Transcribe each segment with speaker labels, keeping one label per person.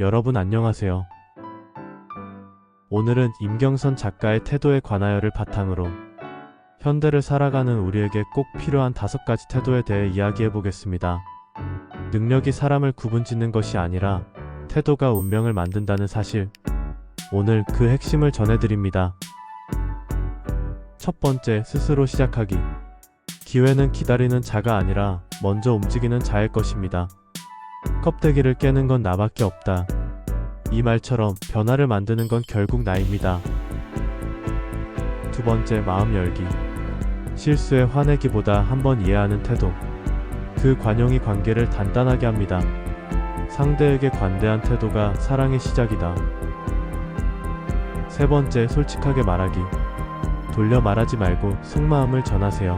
Speaker 1: 여러분 안녕하세요. 오늘은 임경선 작가의 태도에 관하여를 바탕으로 현대를 살아가는 우리에게 꼭 필요한 다섯 가지 태도에 대해 이야기해 보겠습니다. 능력이 사람을 구분 짓는 것이 아니라 태도가 운명을 만든다는 사실. 오늘 그 핵심을 전해드립니다. 첫 번째, 스스로 시작하기. 기회는 기다리는 자가 아니라 먼저 움직이는 자의 것입니다. 껍데기를 깨는 건 나밖에 없다. 이 말처럼 변화를 만드는 건 결국 나입니다. 두 번째, 마음 열기. 실수에 화내기보다 한번 이해하는 태도. 그 관용이 관계를 단단하게 합니다. 상대에게 관대한 태도가 사랑의 시작이다. 세 번째, 솔직하게 말하기. 돌려 말하지 말고 속마음을 전하세요.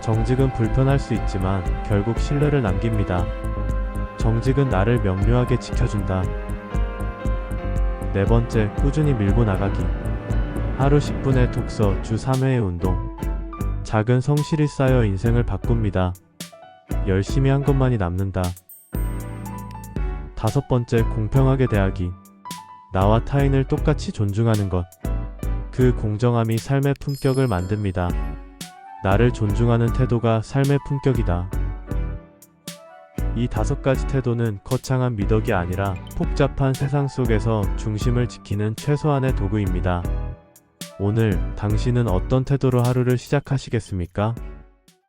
Speaker 1: 정직은 불편할 수 있지만 결국 신뢰를 남깁니다. 정직은 나를 명료하게 지켜준다. 네 번째, 꾸준히 밀고 나가기. 하루 10분의 독서, 주 3회의 운동. 작은 성실이 쌓여 인생을 바꿉니다. 열심히 한 것만이 남는다. 다섯 번째, 공평하게 대하기. 나와 타인을 똑같이 존중하는 것. 그 공정함이 삶의 품격을 만듭니다. 나를 존중하는 태도가 삶의 품격이다. 이 다섯 가지 태도는 거창한 미덕이 아니라 복잡한 세상 속에서 중심을 지키는 최소한의 도구입니다. 오늘 당신은 어떤 태도로 하루를 시작하시겠습니까?